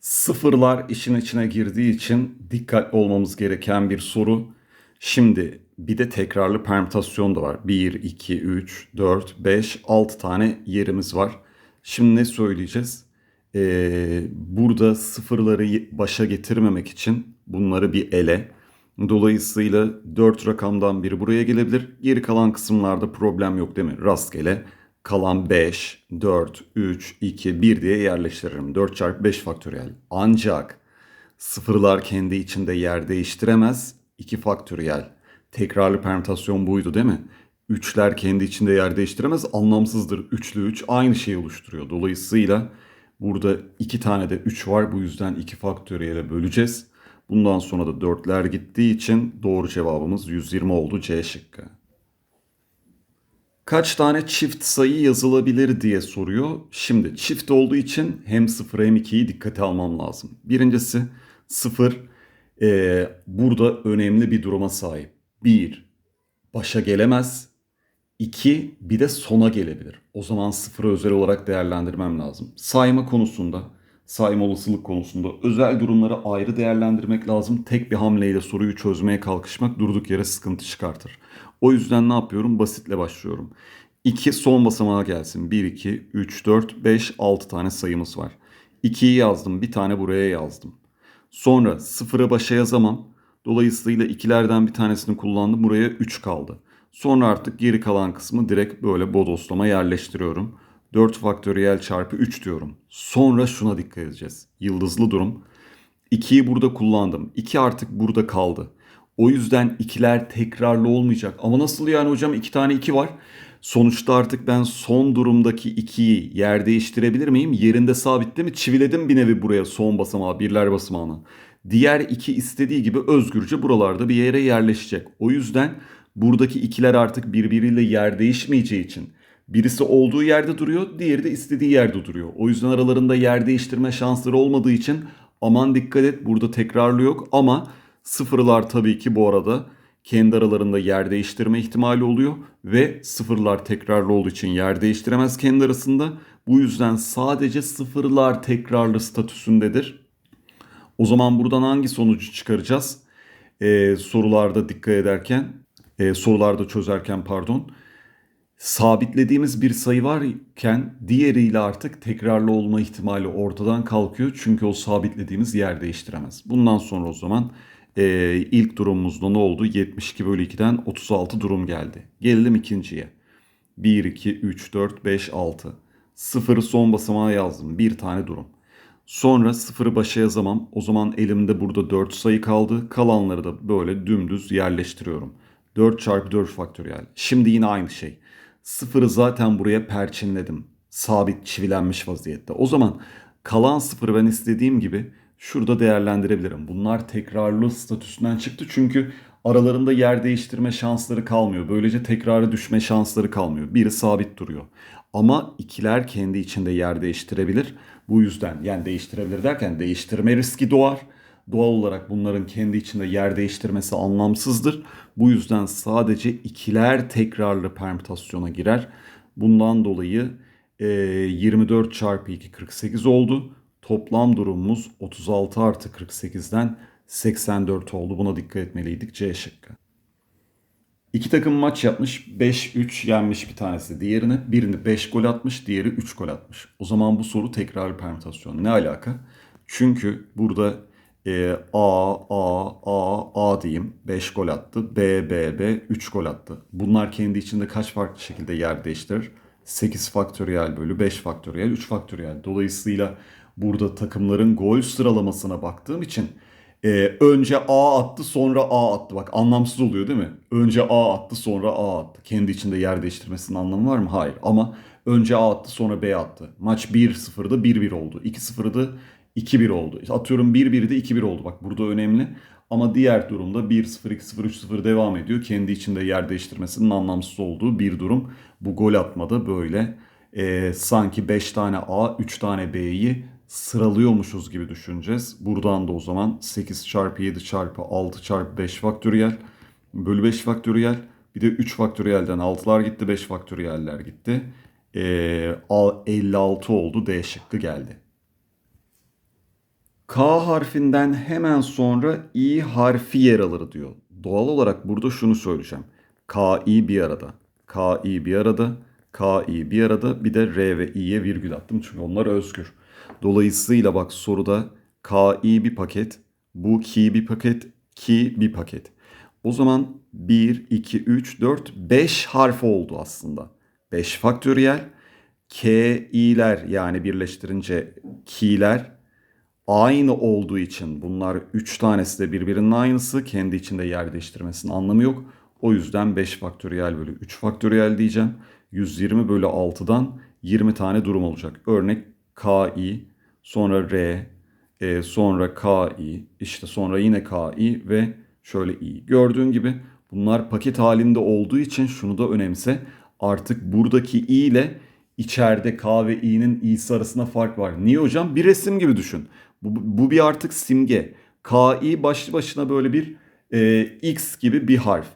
Sıfırlar işin içine girdiği için dikkatli olmamız gereken bir soru. Şimdi bir de tekrarlı permütasyon da var. 1, 2, 3, 4, 5, 6 tane yerimiz var. Şimdi ne söyleyeceğiz? Ee, burada sıfırları başa getirmemek için bunları bir ele. Dolayısıyla 4 rakamdan biri buraya gelebilir. Geri kalan kısımlarda problem yok değil mi? Rastgele kalan 5, 4, 3, 2, 1 diye yerleştiririm. 4 çarpı 5 faktöriyel. Ancak sıfırlar kendi içinde yer değiştiremez. 2 faktöriyel. Tekrarlı permütasyon buydu değil mi? Üçler kendi içinde yer değiştiremez. Anlamsızdır. Üçlü 3 aynı şeyi oluşturuyor. Dolayısıyla burada iki tane de 3 var. Bu yüzden 2 faktöriyele böleceğiz. Bundan sonra da 4'ler gittiği için doğru cevabımız 120 oldu C şıkkı. Kaç tane çift sayı yazılabilir diye soruyor. Şimdi çift olduğu için hem 0 hem 2'yi dikkate almam lazım. Birincisi 0 e, burada önemli bir duruma sahip. 1 başa gelemez. 2 bir de sona gelebilir. O zaman sıfırı özel olarak değerlendirmem lazım. Sayma konusunda, sayma olasılık konusunda özel durumları ayrı değerlendirmek lazım. Tek bir hamleyle soruyu çözmeye kalkışmak durduk yere sıkıntı çıkartır. O yüzden ne yapıyorum? Basitle başlıyorum. 2 son basamağa gelsin. 1, 2, 3, 4, 5, 6 tane sayımız var. 2'yi yazdım. Bir tane buraya yazdım. Sonra 0'ı başa yazamam. Dolayısıyla ikilerden bir tanesini kullandım. Buraya 3 kaldı. Sonra artık geri kalan kısmı direkt böyle bodoslama yerleştiriyorum. 4 faktöriyel çarpı 3 diyorum. Sonra şuna dikkat edeceğiz. Yıldızlı durum. 2'yi burada kullandım. 2 artık burada kaldı. O yüzden ikiler tekrarlı olmayacak. Ama nasıl yani hocam iki tane iki var. Sonuçta artık ben son durumdaki ikiyi yer değiştirebilir miyim? Yerinde sabitti mi? Çiviledim bir nevi buraya son basamağı, birler basamağını. Diğer iki istediği gibi özgürce buralarda bir yere yerleşecek. O yüzden buradaki ikiler artık birbiriyle yer değişmeyeceği için birisi olduğu yerde duruyor, diğeri de istediği yerde duruyor. O yüzden aralarında yer değiştirme şansları olmadığı için aman dikkat et burada tekrarlı yok ama Sıfırlar tabii ki bu arada kendi aralarında yer değiştirme ihtimali oluyor ve sıfırlar tekrarlı olduğu için yer değiştiremez kendi arasında. Bu yüzden sadece sıfırlar tekrarlı statüsündedir. O zaman buradan hangi sonucu çıkaracağız? Ee, sorularda dikkat ederken, e, sorularda çözerken pardon. Sabitlediğimiz bir sayı varken diğeriyle artık tekrarlı olma ihtimali ortadan kalkıyor. Çünkü o sabitlediğimiz yer değiştiremez. Bundan sonra o zaman e, ilk durumumuzda ne oldu? 72 bölü 2'den 36 durum geldi. Gelelim ikinciye. 1, 2, 3, 4, 5, 6. Sıfırı son basamağa yazdım. Bir tane durum. Sonra sıfırı başa yazamam. O zaman elimde burada 4 sayı kaldı. Kalanları da böyle dümdüz yerleştiriyorum. 4 çarpı 4 faktöriyel. Şimdi yine aynı şey. Sıfırı zaten buraya perçinledim. Sabit çivilenmiş vaziyette. O zaman kalan sıfırı ben istediğim gibi şurada değerlendirebilirim. Bunlar tekrarlı statüsünden çıktı çünkü aralarında yer değiştirme şansları kalmıyor. Böylece tekrarı düşme şansları kalmıyor. Biri sabit duruyor. Ama ikiler kendi içinde yer değiştirebilir. Bu yüzden yani değiştirebilir derken değiştirme riski doğar. Doğal olarak bunların kendi içinde yer değiştirmesi anlamsızdır. Bu yüzden sadece ikiler tekrarlı permütasyona girer. Bundan dolayı 24 çarpı 2 48 oldu. Toplam durumumuz 36 artı 48'den 84 oldu. Buna dikkat etmeliydik. C şıkkı. İki takım maç yapmış. 5-3 yenmiş bir tanesi diğerini. Birini 5 gol atmış, diğeri 3 gol atmış. O zaman bu soru tekrar permütasyon. Ne alaka? Çünkü burada e, A, A, A, A diyeyim. 5 gol attı. B, B, B 3 gol attı. Bunlar kendi içinde kaç farklı şekilde yer değiştirir? 8 faktöriyel bölü 5 faktöriyel 3 faktöriyel. Dolayısıyla burada takımların gol sıralamasına baktığım için e, önce A attı sonra A attı. Bak anlamsız oluyor değil mi? Önce A attı sonra A attı. Kendi içinde yer değiştirmesinin anlamı var mı? Hayır. Ama önce A attı sonra B attı. Maç 1-0'da 1-1 oldu. 2-0'da 2-1 oldu. Atıyorum 1-1'de 2-1 oldu. Bak burada önemli. Ama diğer durumda 1-0, 2-0, 3-0 devam ediyor. Kendi içinde yer değiştirmesinin anlamsız olduğu bir durum. Bu gol atmada böyle e, sanki 5 tane A, 3 tane B'yi sıralıyormuşuz gibi düşüneceğiz. Buradan da o zaman 8 çarpı 7 çarpı 6 çarpı 5 faktöriyel bölü 5 faktöriyel bir de 3 faktöriyelden 6'lar gitti 5 faktöriyeller gitti. Ee, 56 oldu D şıkkı geldi. K harfinden hemen sonra i harfi yer alır diyor. Doğal olarak burada şunu söyleyeceğim. K, i bir arada. K, i bir arada. K, i bir arada. Bir de R ve i'ye virgül attım çünkü onlar özgür. Dolayısıyla bak soruda K, i bir paket. Bu ki bir paket. Ki bir paket. O zaman 1, 2, 3, 4, 5 harf oldu aslında. 5 faktöriyel. K, i'ler yani birleştirince ki'ler aynı olduğu için bunlar 3 tanesi de birbirinin aynısı. Kendi içinde yer değiştirmesinin anlamı yok. O yüzden 5 faktöriyel bölü 3 faktöriyel diyeceğim. 120 bölü 6'dan 20 tane durum olacak. Örnek KI, sonra R, e, sonra KI, işte sonra yine KI ve şöyle i. Gördüğün gibi bunlar paket halinde olduğu için şunu da önemse. Artık buradaki i ile içeride K ve i'nin i'si arasında fark var. Niye hocam? Bir resim gibi düşün. Bu, bu bir artık simge. KI başlı başına böyle bir e, X gibi bir harf.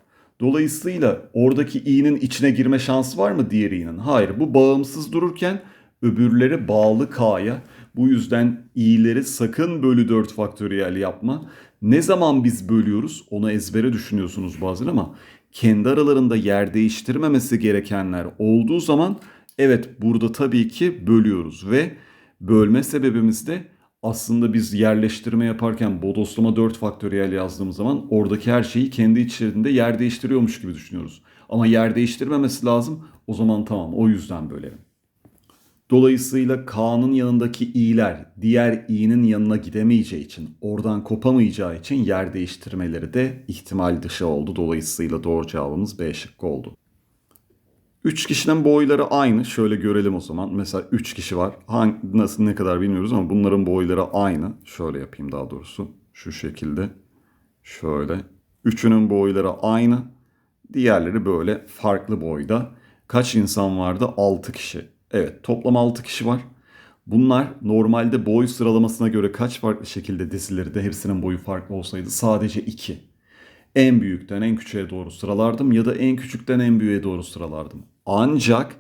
Dolayısıyla oradaki i'nin içine girme şansı var mı diğer i'nin? Hayır. Bu bağımsız dururken öbürleri bağlı k'ya. Bu yüzden i'leri sakın bölü 4 faktöriyel yapma. Ne zaman biz bölüyoruz onu ezbere düşünüyorsunuz bazen ama kendi aralarında yer değiştirmemesi gerekenler olduğu zaman evet burada tabii ki bölüyoruz ve bölme sebebimiz de aslında biz yerleştirme yaparken bodoslama 4 faktöriyel yazdığımız zaman oradaki her şeyi kendi içerisinde yer değiştiriyormuş gibi düşünüyoruz. Ama yer değiştirmemesi lazım. O zaman tamam o yüzden bölerim. Dolayısıyla K'nın yanındaki i'ler diğer i'nin yanına gidemeyeceği için, oradan kopamayacağı için yer değiştirmeleri de ihtimal dışı oldu. Dolayısıyla doğru cevabımız B şıkkı oldu. 3 kişinin boyları aynı. Şöyle görelim o zaman. Mesela 3 kişi var. Hangi, nasıl ne kadar bilmiyoruz ama bunların boyları aynı. Şöyle yapayım daha doğrusu. Şu şekilde. Şöyle. Üçünün boyları aynı. Diğerleri böyle farklı boyda. Kaç insan vardı? 6 kişi. Evet toplam 6 kişi var. Bunlar normalde boy sıralamasına göre kaç farklı şekilde dizilirdi? Hepsinin boyu farklı olsaydı sadece 2. En büyükten en küçüğe doğru sıralardım ya da en küçükten en büyüğe doğru sıralardım. Ancak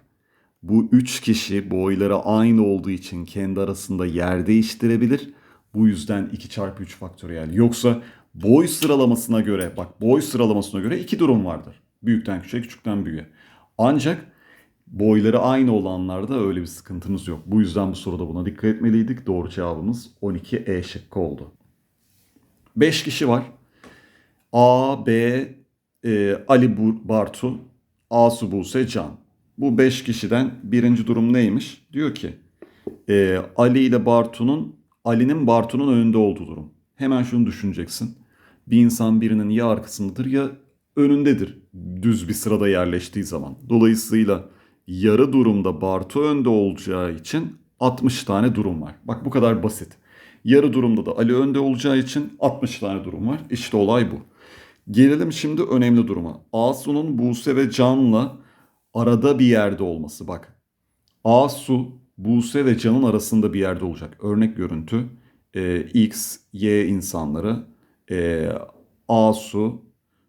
bu 3 kişi boyları aynı olduğu için kendi arasında yer değiştirebilir. Bu yüzden 2 çarpı 3 faktöriyel. Yoksa boy sıralamasına göre bak boy sıralamasına göre iki durum vardır. Büyükten küçüğe küçükten büyüğe. Ancak boyları aynı olanlarda öyle bir sıkıntımız yok. Bu yüzden bu soruda buna dikkat etmeliydik. Doğru cevabımız 12 E şıkkı oldu. 5 kişi var. A, B, e, Ali Bartu, Asu Buse, Can. Bu 5 kişiden birinci durum neymiş? Diyor ki e, Ali ile Bartu'nun Ali'nin Bartu'nun önünde olduğu durum. Hemen şunu düşüneceksin. Bir insan birinin ya arkasındadır ya önündedir düz bir sırada yerleştiği zaman. Dolayısıyla yarı durumda Bartu önde olacağı için 60 tane durum var. Bak bu kadar basit. Yarı durumda da Ali önde olacağı için 60 tane durum var. İşte olay bu. Gelelim şimdi önemli duruma. Asu'nun Buse ve Can'la arada bir yerde olması. Bak. Asu, Buse ve Can'ın arasında bir yerde olacak. Örnek görüntü. E, X, Y insanları. E, Asu,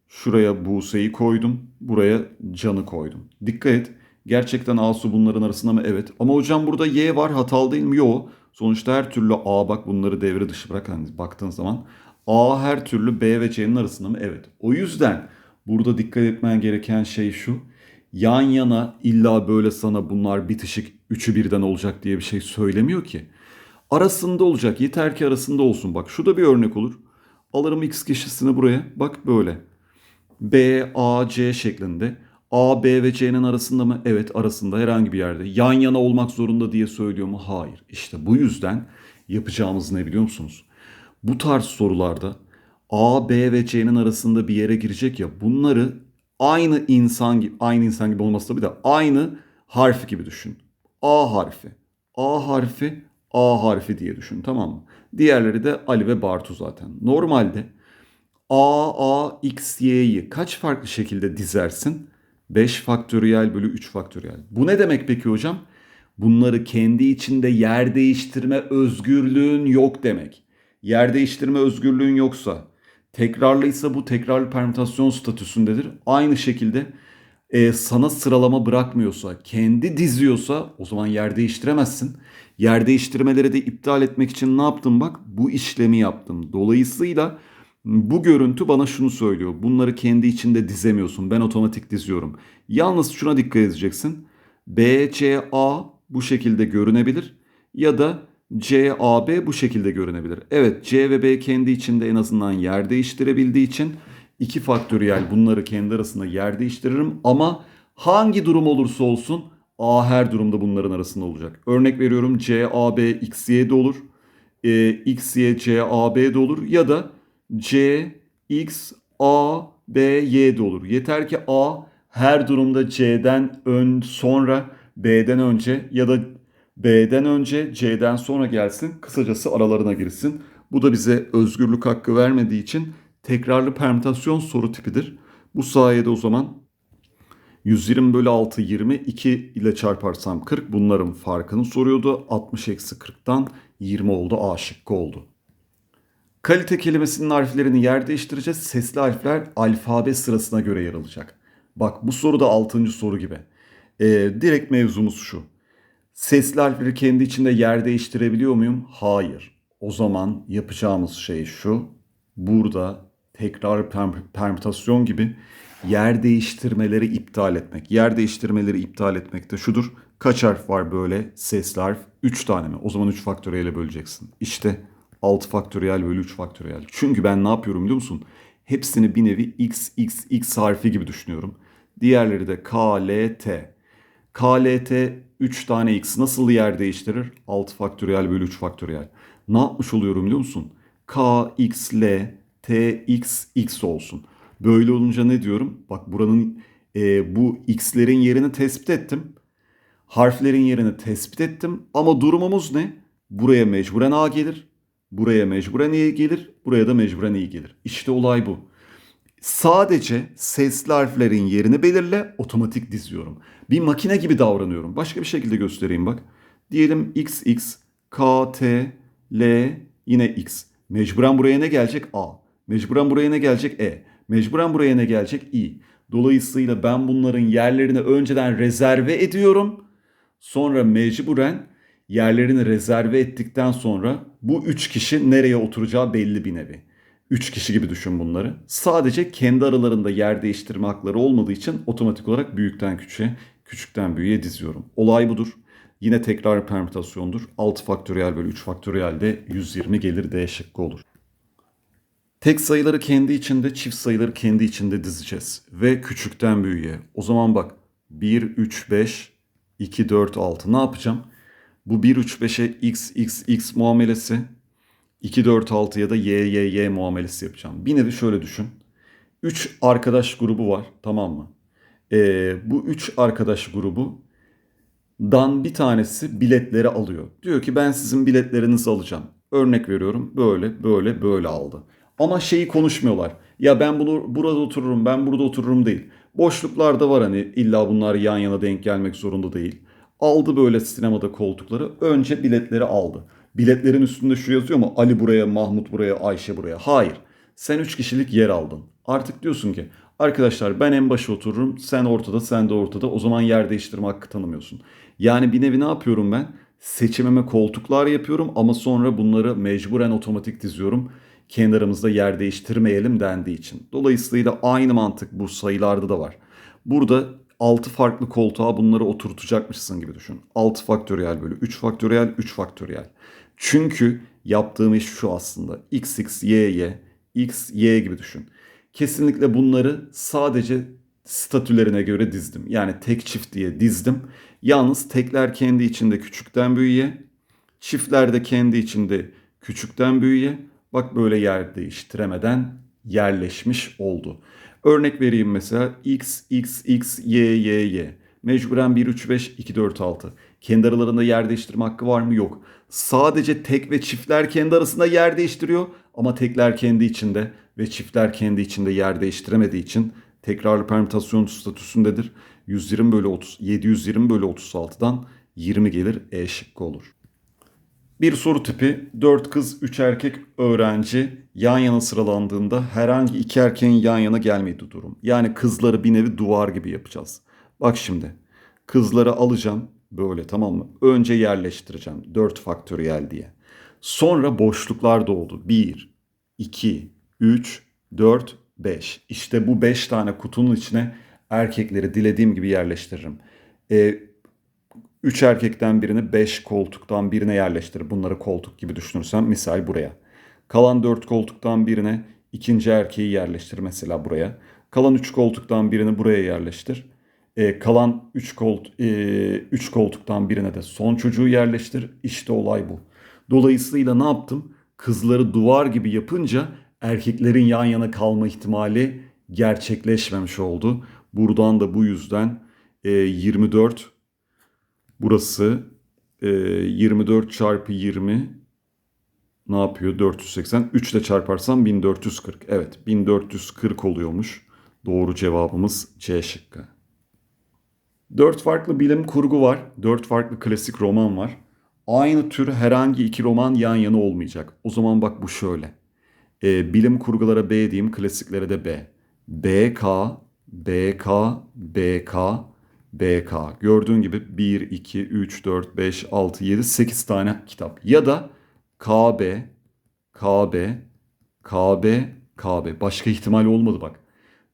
şuraya Buse'yi koydum. Buraya Can'ı koydum. Dikkat et. Gerçekten Asu bunların arasında mı? Evet. Ama hocam burada Y var hatalı değil mi? Yok. Sonuçta her türlü A bak bunları devre dışı bırak hani baktığın zaman. A her türlü B ve C'nin arasında mı? Evet. O yüzden burada dikkat etmen gereken şey şu. Yan yana illa böyle sana bunlar bitişik üçü birden olacak diye bir şey söylemiyor ki. Arasında olacak. Yeter ki arasında olsun. Bak şu da bir örnek olur. Alırım X kişisini buraya. Bak böyle. B, A, C şeklinde. A, B ve C'nin arasında mı? Evet arasında herhangi bir yerde. Yan yana olmak zorunda diye söylüyor mu? Hayır. İşte bu yüzden yapacağımız ne biliyor musunuz? Bu tarz sorularda A, B ve C'nin arasında bir yere girecek ya bunları aynı insan gibi, aynı insan gibi olması tabii de aynı harfi gibi düşün. A harfi, A harfi, A harfi diye düşün tamam mı? Diğerleri de Ali ve Bartu zaten. Normalde A, A, X, Y'yi kaç farklı şekilde dizersin? 5 faktöriyel bölü 3 faktöriyel. Bu ne demek peki hocam? Bunları kendi içinde yer değiştirme özgürlüğün yok demek. Yer değiştirme özgürlüğün yoksa, tekrarlıysa bu tekrarlı permütasyon statüsündedir. Aynı şekilde e, sana sıralama bırakmıyorsa, kendi diziyorsa o zaman yer değiştiremezsin. Yer değiştirmeleri de iptal etmek için ne yaptım bak? Bu işlemi yaptım. Dolayısıyla bu görüntü bana şunu söylüyor. Bunları kendi içinde dizemiyorsun. Ben otomatik diziyorum. Yalnız şuna dikkat edeceksin. BCA bu şekilde görünebilir ya da CAB bu şekilde görünebilir. Evet C ve B kendi içinde en azından yer değiştirebildiği için iki faktöriyel bunları kendi arasında yer değiştiririm ama hangi durum olursa olsun A her durumda bunların arasında olacak. Örnek veriyorum CAB XY'de olur. E, XY CAB'de olur ya da C X A B Y'de olur. Yeter ki A her durumda C'den ön sonra B'den önce ya da B'den önce C'den sonra gelsin. Kısacası aralarına girsin. Bu da bize özgürlük hakkı vermediği için tekrarlı permütasyon soru tipidir. Bu sayede o zaman 120 bölü 6 20 2 ile çarparsam 40 bunların farkını soruyordu. 60 eksi 40'tan 20 oldu A şıkkı oldu. Kalite kelimesinin harflerini yer değiştireceğiz. Sesli harfler alfabe sırasına göre yer alacak. Bak bu soru da 6. soru gibi. Ee, direkt mevzumuz şu. Sesli harfleri kendi içinde yer değiştirebiliyor muyum? Hayır. O zaman yapacağımız şey şu. Burada tekrar perm- permütasyon gibi yer değiştirmeleri iptal etmek. Yer değiştirmeleri iptal etmek de şudur. Kaç harf var böyle sesli harf? 3 tane mi? O zaman 3 faktöriyele böleceksin. İşte 6 faktöriyel bölü 3 faktöriyel. Çünkü ben ne yapıyorum biliyor musun? Hepsini bir nevi x, x, x harfi gibi düşünüyorum. Diğerleri de k, l, t. KLT 3 tane x nasıl yer değiştirir? 6 faktöriyel bölü 3 faktöriyel. Ne yapmış oluyorum biliyor musun? K, x, l, t, x, x olsun. Böyle olunca ne diyorum? Bak buranın e, bu x'lerin yerini tespit ettim. Harflerin yerini tespit ettim. Ama durumumuz ne? Buraya mecburen a gelir. Buraya mecburen i gelir. Buraya da mecburen i gelir. İşte olay bu. Sadece sesli harflerin yerini belirle otomatik diziyorum. Bir makine gibi davranıyorum. Başka bir şekilde göstereyim bak. Diyelim XX, K, T, L, yine X. Mecburen buraya ne gelecek? A. Mecburen buraya ne gelecek? E. Mecburen buraya ne gelecek? I. Dolayısıyla ben bunların yerlerini önceden rezerve ediyorum. Sonra mecburen yerlerini rezerve ettikten sonra bu üç kişi nereye oturacağı belli bir nevi. Üç kişi gibi düşün bunları. Sadece kendi aralarında yer değiştirme hakları olmadığı için otomatik olarak büyükten küçüğe, küçükten büyüğe diziyorum. Olay budur. Yine tekrar permütasyondur. 6 faktöriyel bölü 3 faktöriyel de 120 gelir D şıkkı olur. Tek sayıları kendi içinde, çift sayıları kendi içinde dizeceğiz. Ve küçükten büyüğe. O zaman bak 1, 3, 5, 2, 4, 6 ne yapacağım? Bu 1, 3, 5'e x, x, x muamelesi 2, 4, 6 ya da y, y, y muamelesi yapacağım. Bir nevi şöyle düşün. 3 arkadaş grubu var tamam mı? Ee, bu 3 arkadaş grubu dan bir tanesi biletleri alıyor. Diyor ki ben sizin biletlerinizi alacağım. Örnek veriyorum böyle böyle böyle aldı. Ama şeyi konuşmuyorlar. Ya ben bunu burada otururum ben burada otururum değil. Boşluklar da var hani illa bunlar yan yana denk gelmek zorunda değil. Aldı böyle sinemada koltukları önce biletleri aldı. Biletlerin üstünde şu yazıyor mu? Ali buraya, Mahmut buraya, Ayşe buraya. Hayır. Sen 3 kişilik yer aldın. Artık diyorsun ki arkadaşlar ben en başa otururum. Sen ortada, sen de ortada. O zaman yer değiştirme hakkı tanımıyorsun. Yani bir nevi ne yapıyorum ben? Seçimime koltuklar yapıyorum ama sonra bunları mecburen otomatik diziyorum. Kendi aramızda yer değiştirmeyelim dendiği için. Dolayısıyla aynı mantık bu sayılarda da var. Burada 6 farklı koltuğa bunları oturtacakmışsın gibi düşün. 6 faktöriyel bölü 3 faktöriyel 3 faktöriyel. Çünkü yaptığım iş şu aslında. X, X, Y, Y, X, Y gibi düşün. Kesinlikle bunları sadece statülerine göre dizdim. Yani tek çift diye dizdim. Yalnız tekler kendi içinde küçükten büyüğe, çiftler de kendi içinde küçükten büyüğe. Bak böyle yer değiştiremeden yerleşmiş oldu. Örnek vereyim mesela x, x, x, y, y, y. Mecburen 1, 3, 5, 2, 4, 6. Kendi aralarında yer değiştirme hakkı var mı? Yok. Sadece tek ve çiftler kendi arasında yer değiştiriyor ama tekler kendi içinde ve çiftler kendi içinde yer değiştiremediği için tekrarlı permütasyon statüsündedir. 120 bölü 30, 720 bölü 36'dan 20 gelir E şıkkı olur. Bir soru tipi 4 kız 3 erkek öğrenci yan yana sıralandığında herhangi iki erkeğin yan yana gelmediği durum. Yani kızları bir nevi duvar gibi yapacağız. Bak şimdi kızları alacağım Böyle tamam mı? Önce yerleştireceğim 4 faktöriyel diye. Sonra boşluklar doğdu. 1, 2, 3, 4, 5. İşte bu 5 tane kutunun içine erkekleri dilediğim gibi yerleştiririm. E, 3 erkekten birini 5 koltuktan birine yerleştir. Bunları koltuk gibi düşünürsem misal buraya. Kalan 4 koltuktan birine ikinci erkeği yerleştir mesela buraya. Kalan 3 koltuktan birini buraya yerleştir. E, kalan 3 kolt, e, üç koltuktan birine de son çocuğu yerleştir. İşte olay bu. Dolayısıyla ne yaptım? Kızları duvar gibi yapınca erkeklerin yan yana kalma ihtimali gerçekleşmemiş oldu. Buradan da bu yüzden e, 24 burası e, 24 çarpı 20 ne yapıyor? 480. 3 ile çarparsam 1440. Evet 1440 oluyormuş. Doğru cevabımız C şıkkı. 4 farklı bilim kurgu var. 4 farklı klasik roman var. Aynı tür herhangi iki roman yan yana olmayacak. O zaman bak bu şöyle. Ee, bilim kurgulara B diyeyim, klasiklere de B. BK, BK, BK, BK. Gördüğün gibi 1, 2, 3, 4, 5, 6, 7, 8 tane kitap. Ya da KB, KB, KB, KB. Başka ihtimal olmadı bak.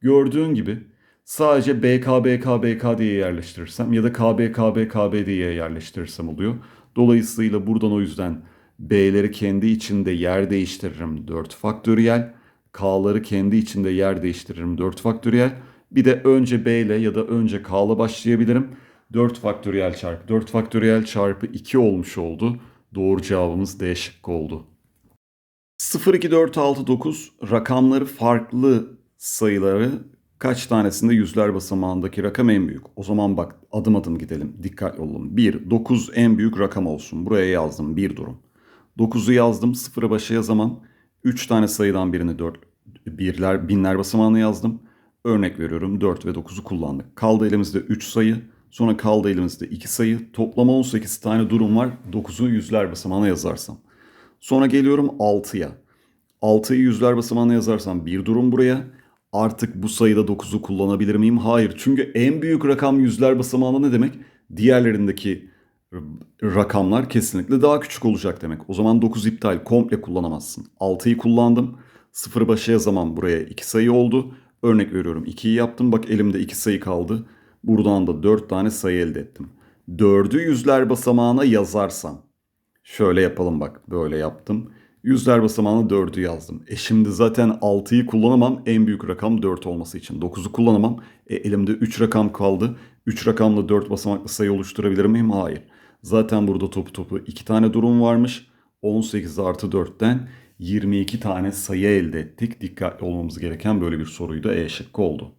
Gördüğün gibi sadece BK, BK, BK diye yerleştirirsem ya da KB, KB, KB diye yerleştirirsem oluyor. Dolayısıyla buradan o yüzden B'leri kendi içinde yer değiştiririm 4 faktöriyel. K'ları kendi içinde yer değiştiririm 4 faktöriyel. Bir de önce B ile ya da önce K ile başlayabilirim. 4 faktöriyel çarpı 4 faktöriyel çarpı 2 olmuş oldu. Doğru cevabımız D şıkkı oldu. 0, 2, 4, 6, 9 rakamları farklı sayıları kaç tanesinde yüzler basamağındaki rakam en büyük? O zaman bak adım adım gidelim. Dikkatli olalım. 1, 9 en büyük rakam olsun. Buraya yazdım bir durum. 9'u yazdım. Sıfırı başa yazamam. 3 tane sayıdan birini 4, birler, binler basamağına yazdım. Örnek veriyorum 4 ve 9'u kullandık. Kaldı elimizde 3 sayı. Sonra kaldı elimizde 2 sayı. Toplama 18 tane durum var. 9'u yüzler basamağına yazarsam. Sonra geliyorum 6'ya. 6'yı yüzler basamağına yazarsam bir durum buraya. Artık bu sayıda 9'u kullanabilir miyim? Hayır. Çünkü en büyük rakam yüzler basamağında ne demek? Diğerlerindeki rakamlar kesinlikle daha küçük olacak demek. O zaman 9 iptal komple kullanamazsın. 6'yı kullandım. 0 başa yazamam buraya 2 sayı oldu. Örnek veriyorum 2'yi yaptım bak elimde 2 sayı kaldı. Buradan da 4 tane sayı elde ettim. 4'ü yüzler basamağına yazarsam. Şöyle yapalım bak böyle yaptım. Yüzler basamağına 4'ü yazdım. E şimdi zaten 6'yı kullanamam. En büyük rakam 4 olması için. 9'u kullanamam. E elimde 3 rakam kaldı. 3 rakamla 4 basamaklı sayı oluşturabilir miyim? Hayır. Zaten burada topu topu 2 tane durum varmış. 18 artı 4'ten 22 tane sayı elde ettik. Dikkatli olmamız gereken böyle bir soruydu. E şıkkı oldu.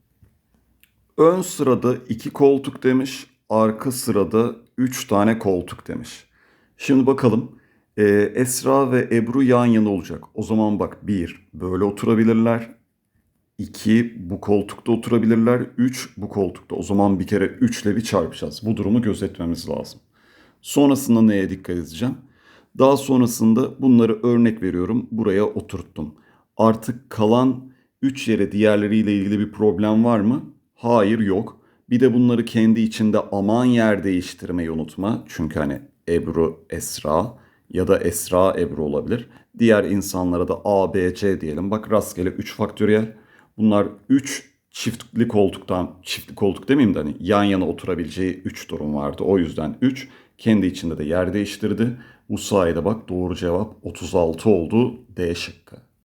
Ön sırada 2 koltuk demiş. Arka sırada 3 tane koltuk demiş. Şimdi bakalım. Ee, Esra ve Ebru yan yana olacak. O zaman bak 1 böyle oturabilirler. 2 bu koltukta oturabilirler. 3 bu koltukta. O zaman bir kere 3 ile bir çarpacağız. Bu durumu gözetmemiz lazım. Sonrasında neye dikkat edeceğim? Daha sonrasında bunları örnek veriyorum. Buraya oturttum. Artık kalan 3 yere diğerleriyle ilgili bir problem var mı? Hayır yok. Bir de bunları kendi içinde aman yer değiştirmeyi unutma. Çünkü hani Ebru, Esra ya da Esra, Ebru olabilir. Diğer insanlara da A, B, C diyelim. Bak rastgele 3 faktöriyel. Bunlar 3 çiftli koltuktan, çiftli koltuk demeyeyim de hani yan yana oturabileceği 3 durum vardı. O yüzden 3 kendi içinde de yer değiştirdi. Bu sayede bak doğru cevap 36 oldu D şıkkı.